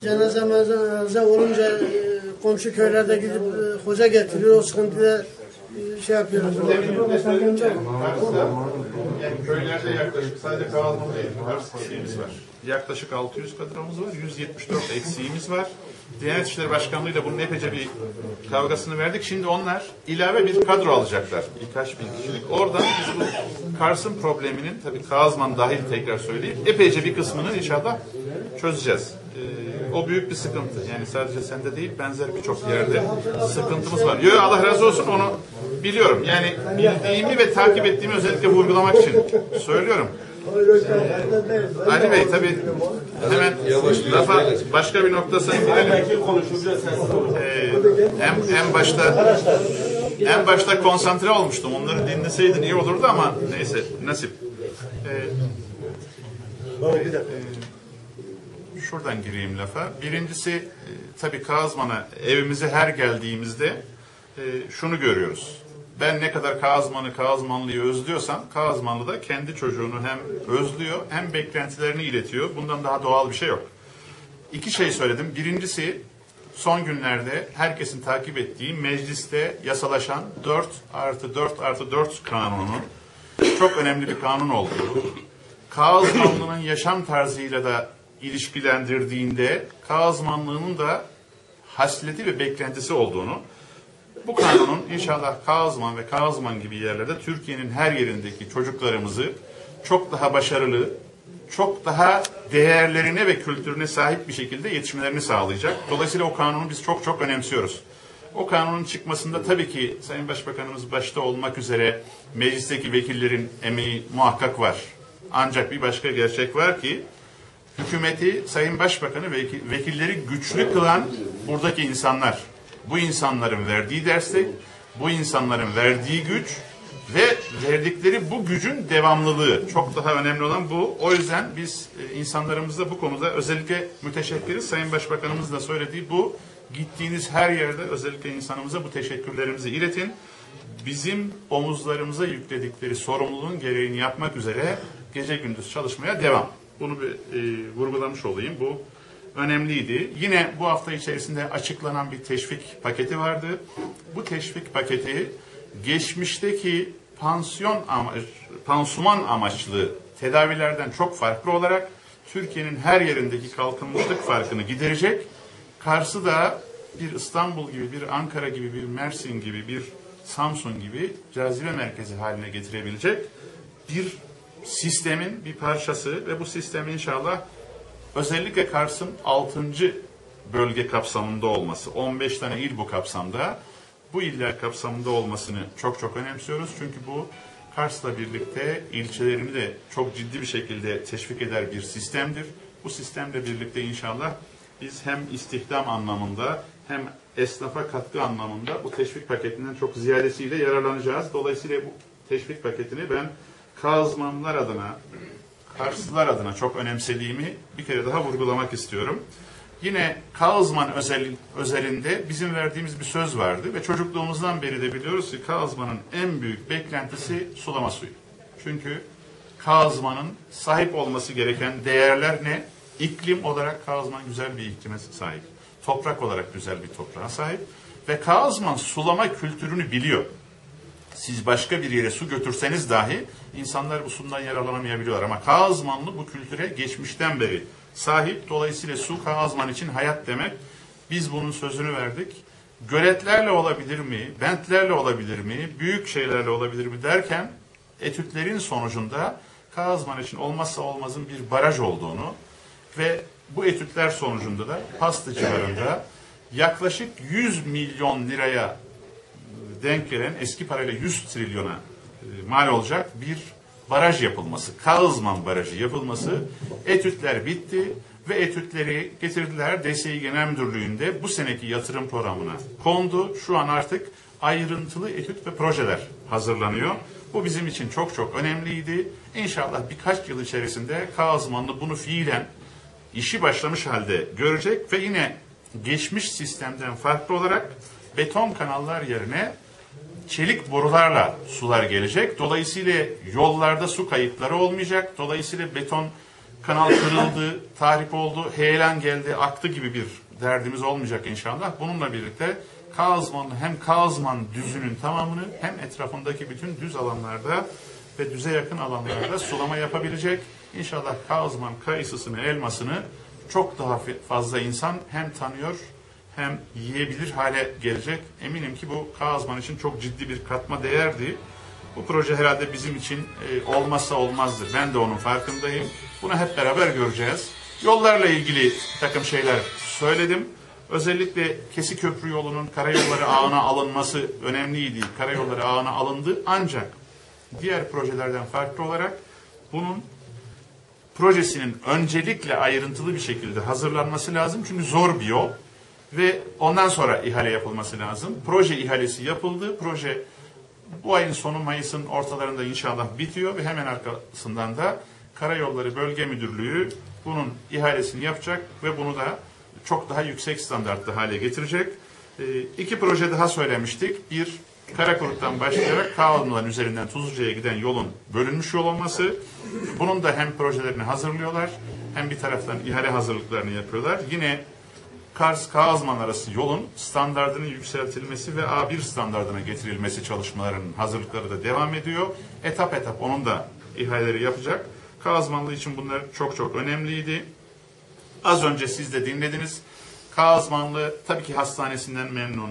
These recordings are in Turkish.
Cenaze menaze olunca e, komşu köylerde gidip e, hoca getiriyor. O sıkıntıda e, şey yapıyoruz. Köylerde yaklaşık sadece Kars eksiğimiz var. Yaklaşık 600 kadromuz var, 174 eksiğimiz var. Diyanet İşleri Başkanlığı ile bunun epeyce bir kavgasını verdik. Şimdi onlar ilave bir kadro alacaklar. Birkaç bin kişilik. Oradan biz bu Kars'ın probleminin, tabii Kağızman dahil tekrar söyleyeyim, epeyce bir kısmını inşallah çözeceğiz. Ee, o büyük bir sıkıntı. Yani sadece sende değil, benzer birçok yerde sıkıntımız var. Yo, Allah razı olsun onu biliyorum. Yani bildiğimi ve takip ettiğimi özellikle vurgulamak için söylüyorum. Ali Bey tabii hemen lafa başka bir noktasına girelim. Ee, en, en başta en başta konsantre olmuştum. Onları dinleseydin iyi olurdu ama neyse nasip. Ee, e, şuradan gireyim lafa. Birincisi e, tabii Kazman'a evimize her geldiğimizde e, şunu görüyoruz. Ben ne kadar Kazman'ı, Kazmanlı'yı özlüyorsam Kazmanlı da kendi çocuğunu hem özlüyor hem beklentilerini iletiyor. Bundan daha doğal bir şey yok. İki şey söyledim. Birincisi son günlerde herkesin takip ettiği mecliste yasalaşan 4 artı 4 artı 4 kanununun çok önemli bir kanun olduğu, Kağızmanlının yaşam tarzıyla da ilişkilendirdiğinde Kağızmanlığının da hasleti ve beklentisi olduğunu, bu kanunun inşallah Kağızman ve Kağızman gibi yerlerde Türkiye'nin her yerindeki çocuklarımızı çok daha başarılı, çok daha değerlerine ve kültürüne sahip bir şekilde yetişmelerini sağlayacak. Dolayısıyla o kanunu biz çok çok önemsiyoruz. O kanunun çıkmasında tabii ki Sayın Başbakanımız başta olmak üzere meclisteki vekillerin emeği muhakkak var. Ancak bir başka gerçek var ki hükümeti, Sayın Başbakanı ve veki- vekilleri güçlü kılan buradaki insanlar. Bu insanların verdiği destek, bu insanların verdiği güç ve verdikleri bu gücün devamlılığı. Çok daha önemli olan bu. O yüzden biz e, insanlarımızda bu konuda özellikle müteşekkiriz. Sayın Başbakanımız da söylediği bu. Gittiğiniz her yerde özellikle insanımıza bu teşekkürlerimizi iletin. Bizim omuzlarımıza yükledikleri sorumluluğun gereğini yapmak üzere gece gündüz çalışmaya devam. Bunu bir e, vurgulamış olayım. Bu önemliydi. Yine bu hafta içerisinde açıklanan bir teşvik paketi vardı. Bu teşvik paketi geçmişteki pansiyon ama, pansuman amaçlı tedavilerden çok farklı olarak Türkiye'nin her yerindeki kalkınmışlık farkını giderecek. Kars'ı da bir İstanbul gibi, bir Ankara gibi, bir Mersin gibi, bir Samsun gibi cazibe merkezi haline getirebilecek bir sistemin bir parçası ve bu sistem inşallah özellikle Kars'ın 6. bölge kapsamında olması, 15 tane il bu kapsamda, bu iller kapsamında olmasını çok çok önemsiyoruz. Çünkü bu Kars'la birlikte ilçelerini de çok ciddi bir şekilde teşvik eder bir sistemdir. Bu sistemle birlikte inşallah biz hem istihdam anlamında hem esnafa katkı anlamında bu teşvik paketinden çok ziyadesiyle yararlanacağız. Dolayısıyla bu teşvik paketini ben Kazmanlar adına, Karslılar adına çok önemsediğimi bir kere daha vurgulamak istiyorum. Yine Kağızman özel, özelinde bizim verdiğimiz bir söz vardı ve çocukluğumuzdan beri de biliyoruz ki Kağızman'ın en büyük beklentisi sulama suyu. Çünkü Kağızman'ın sahip olması gereken değerler ne? İklim olarak Kağızman güzel bir iklime sahip. Toprak olarak güzel bir toprağa sahip. Ve Kağızman sulama kültürünü biliyor siz başka bir yere su götürseniz dahi insanlar bu sudan yararlanamayabiliyorlar. Ama Kağızmanlı bu kültüre geçmişten beri sahip. Dolayısıyla su Kağızman için hayat demek. Biz bunun sözünü verdik. Göletlerle olabilir mi, bentlerle olabilir mi, büyük şeylerle olabilir mi derken etütlerin sonucunda Kağızman için olmazsa olmazın bir baraj olduğunu ve bu etütler sonucunda da Pastı civarında yaklaşık 100 milyon liraya denk gelen eski parayla 100 trilyona e, mal olacak bir baraj yapılması, Kağızman Barajı yapılması, etütler bitti ve etütleri getirdiler DSİ Genel Müdürlüğü'nde bu seneki yatırım programına kondu. Şu an artık ayrıntılı etüt ve projeler hazırlanıyor. Bu bizim için çok çok önemliydi. İnşallah birkaç yıl içerisinde Kağızmanlı bunu fiilen işi başlamış halde görecek ve yine geçmiş sistemden farklı olarak beton kanallar yerine çelik borularla sular gelecek. Dolayısıyla yollarda su kayıpları olmayacak. Dolayısıyla beton kanal kırıldı, tahrip oldu, heyelan geldi, aktı gibi bir derdimiz olmayacak inşallah. Bununla birlikte Kağızmanlı hem Kağızman düzünün tamamını hem etrafındaki bütün düz alanlarda ve düze yakın alanlarda sulama yapabilecek. İnşallah Kağızman kayısısını, elmasını çok daha fazla insan hem tanıyor hem yiyebilir hale gelecek. Eminim ki bu Kağızman için çok ciddi bir katma değerdi. Bu proje herhalde bizim için e, olmazsa olmazdır. Ben de onun farkındayım. Bunu hep beraber göreceğiz. Yollarla ilgili takım şeyler söyledim. Özellikle Kesi Köprü yolunun karayolları ağına alınması önemliydi. Karayolları ağına alındı ancak diğer projelerden farklı olarak bunun projesinin öncelikle ayrıntılı bir şekilde hazırlanması lazım. Çünkü zor bir yol ve ondan sonra ihale yapılması lazım. Proje ihalesi yapıldı. Proje bu ayın sonu Mayıs'ın ortalarında inşallah bitiyor ve hemen arkasından da Karayolları Bölge Müdürlüğü bunun ihalesini yapacak ve bunu da çok daha yüksek standartlı hale getirecek. Ee, iki proje daha söylemiştik. Bir, Karakurt'tan başlayarak Kağılmaların üzerinden Tuzluca'ya giden yolun bölünmüş yol olması. Bunun da hem projelerini hazırlıyorlar hem bir taraftan ihale hazırlıklarını yapıyorlar. Yine Kars Kağızman arası yolun standartının yükseltilmesi ve A1 standartına getirilmesi çalışmalarının hazırlıkları da devam ediyor. Etap etap onun da ihaleleri yapacak. Kağızmanlı için bunlar çok çok önemliydi. Az önce siz de dinlediniz. Kağızmanlı tabii ki hastanesinden memnun.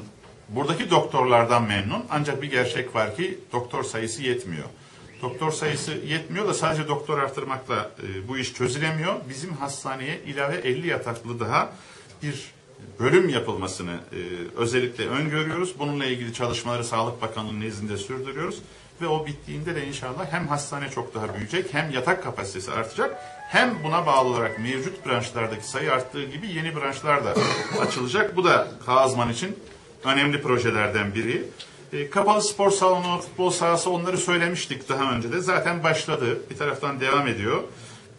Buradaki doktorlardan memnun. Ancak bir gerçek var ki doktor sayısı yetmiyor. Doktor sayısı yetmiyor da sadece doktor artırmakla e, bu iş çözülemiyor. Bizim hastaneye ilave 50 yataklı daha bir bölüm yapılmasını e, özellikle öngörüyoruz. Bununla ilgili çalışmaları Sağlık Bakanlığı nezdinde sürdürüyoruz. Ve o bittiğinde de inşallah hem hastane çok daha büyüyecek hem yatak kapasitesi artacak hem buna bağlı olarak mevcut branşlardaki sayı arttığı gibi yeni branşlar da açılacak. Bu da Kağızman için önemli projelerden biri. E, kapalı spor salonu, futbol sahası onları söylemiştik daha önce de. Zaten başladı. Bir taraftan devam ediyor.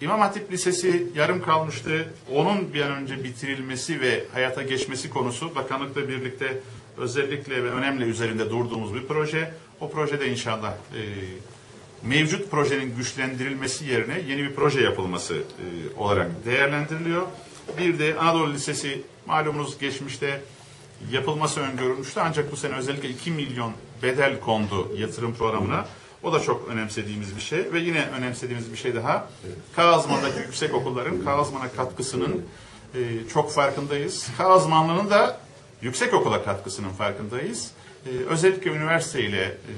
İmam Hatip Lisesi yarım kalmıştı. Onun bir an önce bitirilmesi ve hayata geçmesi konusu bakanlıkla birlikte özellikle ve önemli üzerinde durduğumuz bir proje. O projede inşallah e, mevcut projenin güçlendirilmesi yerine yeni bir proje yapılması e, olarak değerlendiriliyor. Bir de Anadolu Lisesi malumunuz geçmişte yapılması öngörülmüştü ancak bu sene özellikle 2 milyon bedel kondu yatırım programına. O da çok önemsediğimiz bir şey ve yine önemsediğimiz bir şey daha. Kağızman'daki yüksek okulların Kağızman'a katkısının e, çok farkındayız. Kağızmanlı'nın da yüksek okula katkısının farkındayız. E, özellikle üniversite ile e,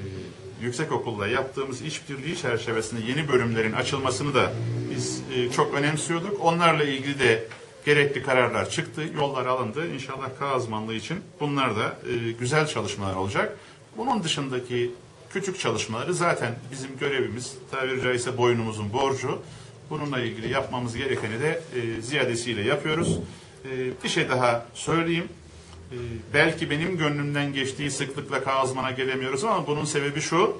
yüksek okulla yaptığımız işbirliği çerçevesinde yeni bölümlerin açılmasını da biz e, çok önemsiyorduk. Onlarla ilgili de gerekli kararlar çıktı, yollar alındı. İnşallah Kağızmanlı için bunlar da e, güzel çalışmalar olacak. Bunun dışındaki küçük çalışmaları zaten bizim görevimiz, tabiri caizse boynumuzun borcu. Bununla ilgili yapmamız gerekeni de e, ziyadesiyle yapıyoruz. E, bir şey daha söyleyeyim. E, belki benim gönlümden geçtiği sıklıkla Kağızman'a gelemiyoruz ama bunun sebebi şu.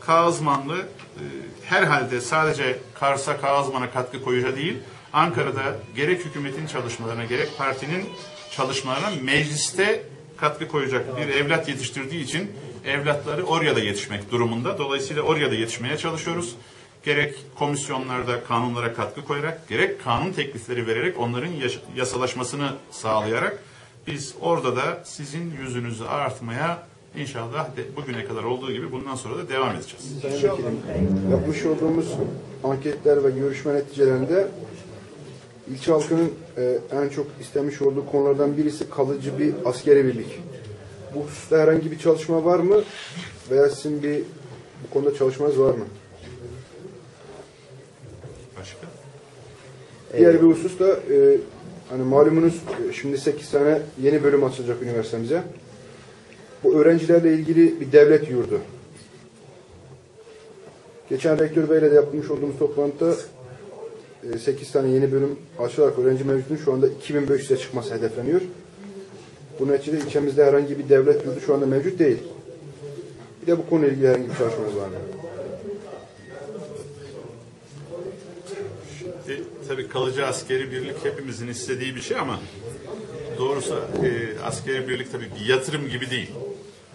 Kağızmanlı e, herhalde sadece Kars'a Kağızman'a katkı koyucu değil, Ankara'da gerek hükümetin çalışmalarına gerek partinin çalışmalarına mecliste katkı koyacak bir evlat yetiştirdiği için evlatları oraya da yetişmek durumunda. Dolayısıyla oraya da yetişmeye çalışıyoruz. Gerek komisyonlarda kanunlara katkı koyarak, gerek kanun teklifleri vererek onların yasalaşmasını sağlayarak biz orada da sizin yüzünüzü artmaya inşallah bugüne kadar olduğu gibi bundan sonra da devam edeceğiz. Vekilim, yapmış olduğumuz anketler ve görüşme neticelerinde ilçe halkının e, en çok istemiş olduğu konulardan birisi kalıcı bir askeri birlik. Bu hususta herhangi bir çalışma var mı? Veya sizin bir bu konuda çalışmanız var mı? Başka? Diğer bir husus da e, hani malumunuz e, şimdi 8 tane yeni bölüm açılacak üniversitemize. Bu öğrencilerle ilgili bir devlet yurdu. Geçen rektör beyle de yapmış olduğumuz toplantıda 8 tane yeni bölüm açılarak öğrenci mevcudunun şu anda 2500'e çıkması hedefleniyor. Bu neticede ilçemizde herhangi bir devlet yurdu şu anda mevcut değil. Bir de bu konuyla ilgili herhangi bir çalışmanız var mı? E, tabii kalıcı askeri birlik hepimizin istediği bir şey ama doğrusu e, askeri birlik tabii bir yatırım gibi değil.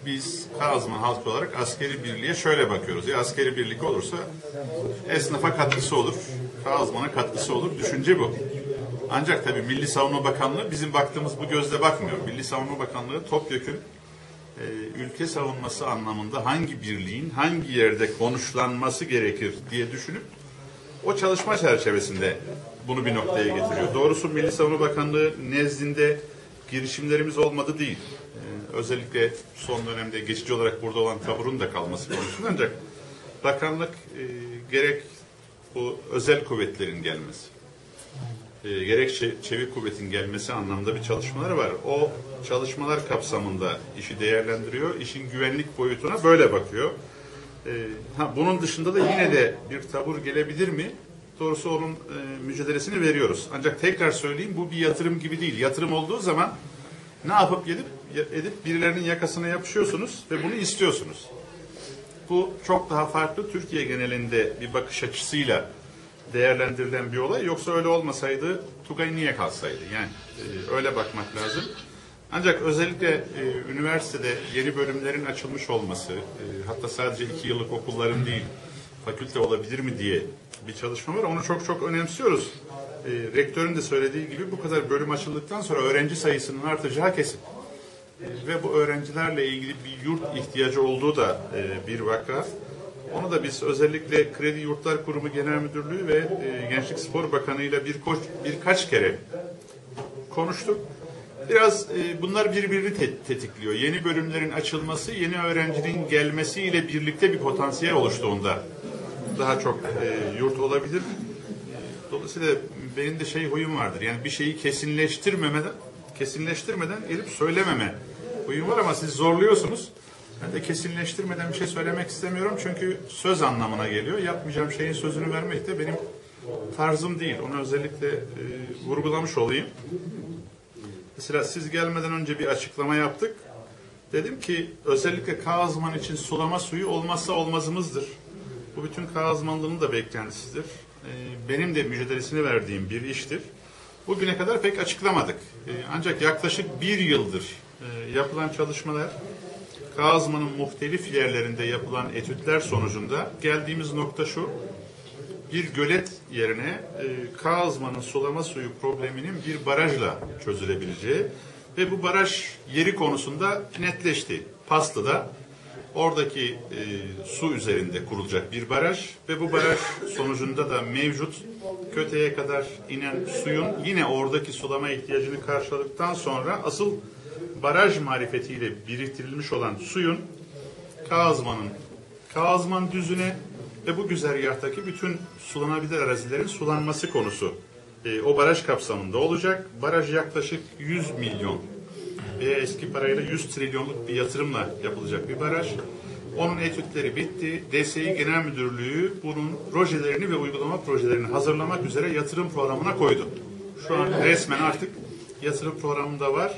Biz Kazman halkı olarak askeri birliğe şöyle bakıyoruz. Ya askeri birlik olursa esnafa katkısı olur, Kazman'a katkısı olur. Düşünce bu. Ancak tabii Milli Savunma Bakanlığı bizim baktığımız bu gözle bakmıyor. Milli Savunma Bakanlığı topyekün e, ülke savunması anlamında hangi birliğin hangi yerde konuşlanması gerekir diye düşünüp o çalışma çerçevesinde bunu bir noktaya getiriyor. Doğrusu Milli Savunma Bakanlığı nezdinde girişimlerimiz olmadı değil. Ee, özellikle son dönemde geçici olarak burada olan taburun da kalması konusunda ancak bakanlık e, gerek bu özel kuvvetlerin gelmesi, e, gerek çe- çevik kuvvetin gelmesi anlamda bir çalışmaları var. O çalışmalar kapsamında işi değerlendiriyor. İşin güvenlik boyutuna böyle bakıyor. E, ha, bunun dışında da yine de bir tabur gelebilir mi? Doğrusu onun e, mücadelesini veriyoruz. Ancak tekrar söyleyeyim bu bir yatırım gibi değil. Yatırım olduğu zaman ne yapıp gelip edip birilerinin yakasına yapışıyorsunuz ve bunu istiyorsunuz. Bu çok daha farklı Türkiye genelinde bir bakış açısıyla değerlendirilen bir olay. Yoksa öyle olmasaydı Tugay niye kalsaydı? Yani e, öyle bakmak lazım. Ancak özellikle e, üniversitede yeni bölümlerin açılmış olması, e, hatta sadece iki yıllık okulların değil, fakülte olabilir mi diye bir çalışma var. Onu çok çok önemsiyoruz. E, rektörün de söylediği gibi bu kadar bölüm açıldıktan sonra öğrenci sayısının artacağı kesin. E, ve bu öğrencilerle ilgili bir yurt ihtiyacı olduğu da e, bir vaka. Onu da biz özellikle Kredi Yurtlar Kurumu Genel Müdürlüğü ve e, Gençlik Spor Bakanı ile bir koç, birkaç kere konuştuk. Biraz e, bunlar birbirini te- tetikliyor. Yeni bölümlerin açılması, yeni öğrencinin gelmesiyle birlikte bir potansiyel oluştuğunda daha çok e, yurt olabilir. Dolayısıyla benim de şey huyum vardır. Yani bir şeyi kesinleştirmemeden kesinleştirmeden gelip söylememe huyum var ama siz zorluyorsunuz. Ben de kesinleştirmeden bir şey söylemek istemiyorum çünkü söz anlamına geliyor. Yapmayacağım şeyin sözünü vermek de benim tarzım değil. Onu özellikle e, vurgulamış olayım. Mesela siz gelmeden önce bir açıklama yaptık. Dedim ki özellikle Kağızman için sulama suyu olmazsa olmazımızdır. Bu bütün Kağızmanlının da beklentisidir. Ee, Benim de mücadelesini verdiğim bir iştir. Bugüne kadar pek açıklamadık. Ee, Ancak yaklaşık bir yıldır e, yapılan çalışmalar Kağızman'ın muhtelif yerlerinde yapılan etütler sonucunda geldiğimiz nokta şu bir gölet yerine e, Kağızman'ın sulama suyu probleminin bir barajla çözülebileceği ve bu baraj yeri konusunda netleşti. Paslı'da oradaki e, su üzerinde kurulacak bir baraj ve bu baraj sonucunda da mevcut Köte'ye kadar inen suyun yine oradaki sulama ihtiyacını karşıladıktan sonra asıl baraj marifetiyle biriktirilmiş olan suyun Kağızman'ın Kağızman düzüne ve bu güzergahtaki bütün sulanabilir arazilerin sulanması konusu e, o baraj kapsamında olacak. Baraj yaklaşık 100 milyon veya eski parayla 100 trilyonluk bir yatırımla yapılacak bir baraj. Onun etütleri bitti. DSİ Genel Müdürlüğü bunun projelerini ve uygulama projelerini hazırlamak üzere yatırım programına koydu. Şu an resmen artık yatırım programında var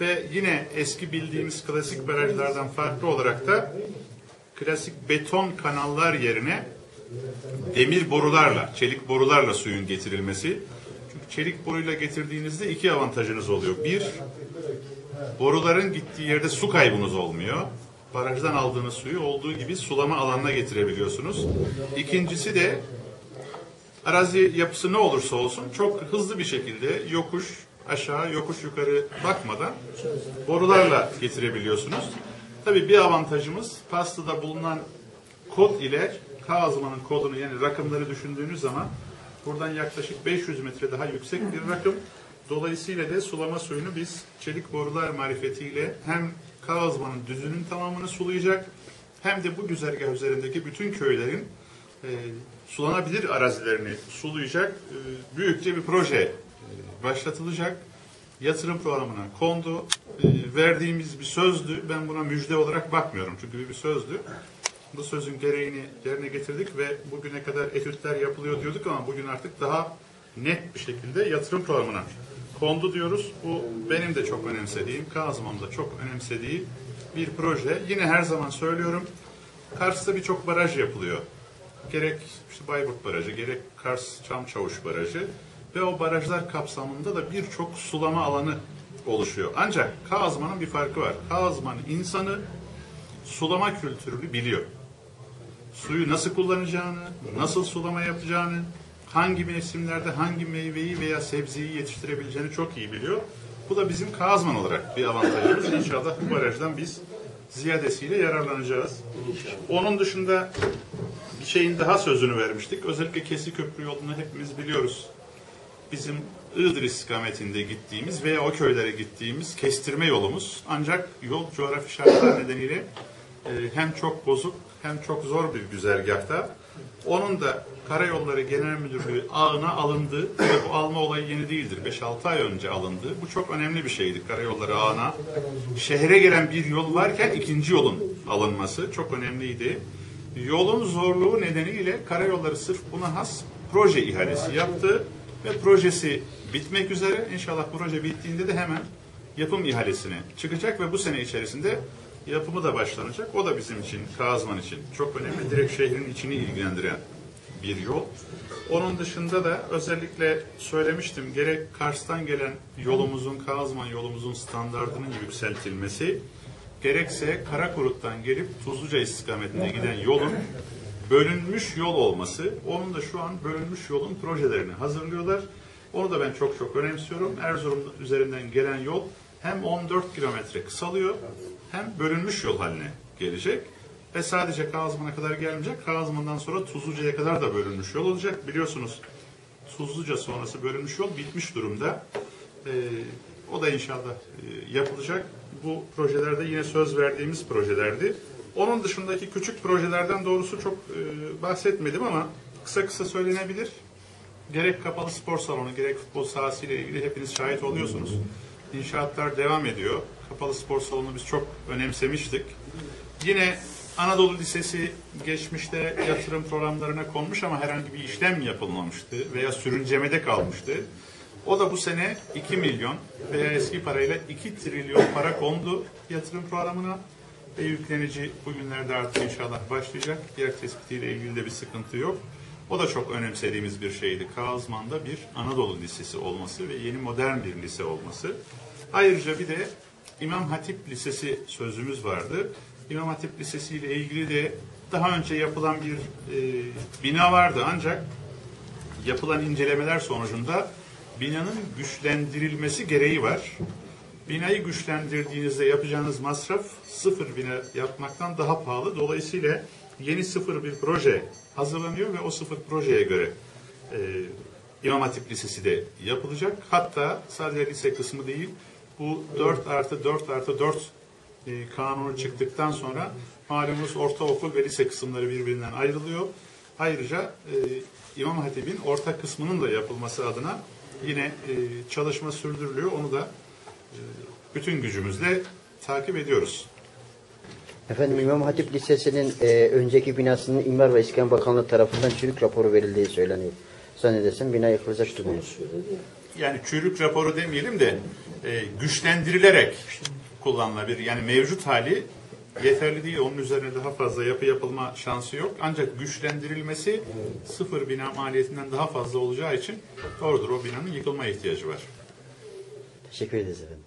ve yine eski bildiğimiz klasik barajlardan farklı olarak da klasik beton kanallar yerine demir borularla, çelik borularla suyun getirilmesi. Çünkü çelik boruyla getirdiğinizde iki avantajınız oluyor. Bir, boruların gittiği yerde su kaybınız olmuyor. Barajdan aldığınız suyu olduğu gibi sulama alanına getirebiliyorsunuz. İkincisi de arazi yapısı ne olursa olsun çok hızlı bir şekilde yokuş aşağı, yokuş yukarı bakmadan borularla getirebiliyorsunuz. Tabii bir avantajımız pastada bulunan kod ile Kazman'ın kodunu yani rakımları düşündüğünüz zaman buradan yaklaşık 500 metre daha yüksek bir rakım. Dolayısıyla da sulama suyunu biz çelik borular marifetiyle hem Kazman'ın düzünün tamamını sulayacak hem de bu güzergah üzerindeki bütün köylerin e, sulanabilir arazilerini sulayacak e, büyükçe bir proje e, başlatılacak. Yatırım programına kondu. E, verdiğimiz bir sözdü. Ben buna müjde olarak bakmıyorum. Çünkü bir sözdü. Bu sözün gereğini yerine getirdik ve bugüne kadar etütler yapılıyor diyorduk ama bugün artık daha net bir şekilde yatırım programına kondu diyoruz. Bu benim de çok önemsediğim, Kazım'ın da çok önemsediği bir proje. Yine her zaman söylüyorum, Kars'ta birçok baraj yapılıyor. Gerek işte Bayburt Barajı, gerek Kars Çamçavuş Barajı ve o barajlar kapsamında da birçok sulama alanı oluşuyor. Ancak Kazman'ın bir farkı var. Kazman insanı sulama kültürünü biliyor. Suyu nasıl kullanacağını, nasıl sulama yapacağını, hangi mevsimlerde hangi meyveyi veya sebzeyi yetiştirebileceğini çok iyi biliyor. Bu da bizim Kazman olarak bir avantajımız. İnşallah bu barajdan biz ziyadesiyle yararlanacağız. Onun dışında bir şeyin daha sözünü vermiştik. Özellikle Kesi Köprü yolunu hepimiz biliyoruz. Bizim Iğdır istikametinde gittiğimiz veya o köylere gittiğimiz kestirme yolumuz. Ancak yol coğrafi şartlar nedeniyle e, hem çok bozuk hem çok zor bir güzergahta. Onun da Karayolları Genel Müdürlüğü ağına alındı ve bu alma olayı yeni değildir. 5-6 ay önce alındı. Bu çok önemli bir şeydi Karayolları ağına. Şehre gelen bir yol varken ikinci yolun alınması çok önemliydi. Yolun zorluğu nedeniyle Karayolları sırf buna has proje ihalesi yaptı ve projesi bitmek üzere. İnşallah proje bittiğinde de hemen yapım ihalesine çıkacak ve bu sene içerisinde yapımı da başlanacak. O da bizim için, Kazman için çok önemli. Direkt şehrin içini ilgilendiren bir yol. Onun dışında da özellikle söylemiştim gerek Kars'tan gelen yolumuzun, Kazman yolumuzun standartının yükseltilmesi, gerekse Karakurut'tan gelip Tuzluca istikametine giden yolun bölünmüş yol olması. Onun da şu an bölünmüş yolun projelerini hazırlıyorlar. Onu da ben çok çok önemsiyorum. Erzurum üzerinden gelen yol hem 14 kilometre kısalıyor hem bölünmüş yol haline gelecek. Ve sadece Kazman'a kadar gelmeyecek. Kazman'dan sonra Tuzluca'ya kadar da bölünmüş yol olacak. Biliyorsunuz Tuzluca sonrası bölünmüş yol bitmiş durumda. Ee, o da inşallah e, yapılacak. Bu projelerde yine söz verdiğimiz projelerdi. Onun dışındaki küçük projelerden doğrusu çok e, bahsetmedim ama kısa kısa söylenebilir. Gerek kapalı spor salonu, gerek futbol sahası ile ilgili hepiniz şahit oluyorsunuz. İnşaatlar devam ediyor. Kapalı spor salonu biz çok önemsemiştik. Yine Anadolu Lisesi geçmişte yatırım programlarına konmuş ama herhangi bir işlem yapılmamıştı veya sürüncemede kalmıştı. O da bu sene 2 milyon veya eski parayla 2 trilyon para kondu yatırım programına ve yüklenici bugünlerde artık inşallah başlayacak. Yer tespitiyle ilgili de bir sıkıntı yok. O da çok önemsediğimiz bir şeydi. Kağızman'da bir Anadolu Lisesi olması ve yeni modern bir lise olması. Ayrıca bir de İmam Hatip Lisesi sözümüz vardı. İmam Hatip Lisesi ile ilgili de daha önce yapılan bir e, bina vardı ancak yapılan incelemeler sonucunda binanın güçlendirilmesi gereği var. Binayı güçlendirdiğinizde yapacağınız masraf sıfır bina yapmaktan daha pahalı. Dolayısıyla yeni sıfır bir proje hazırlanıyor ve o sıfır projeye göre e, İmam Hatip Lisesi de yapılacak. Hatta sadece lise kısmı değil, bu 4 artı 4 artı 4 e, kanunu çıktıktan sonra malumunuz ortaokul ve lise kısımları birbirinden ayrılıyor. Ayrıca e, İmam Hatip'in orta kısmının da yapılması adına yine e, çalışma sürdürülüyor. Onu da e, bütün gücümüzle takip ediyoruz. Efendim İmam Hatip Lisesi'nin e, önceki binasının İmar ve İskan Bakanlığı tarafından çürük raporu verildiği söyleniyor. Zannedersem bina yıkılacak durumda. Yani çürük raporu demeyelim de e, güçlendirilerek kullanılabilir. Yani mevcut hali yeterli değil. Onun üzerine daha fazla yapı yapılma şansı yok. Ancak güçlendirilmesi sıfır bina maliyetinden daha fazla olacağı için doğrudur o binanın yıkılma ihtiyacı var. Teşekkür ederiz efendim.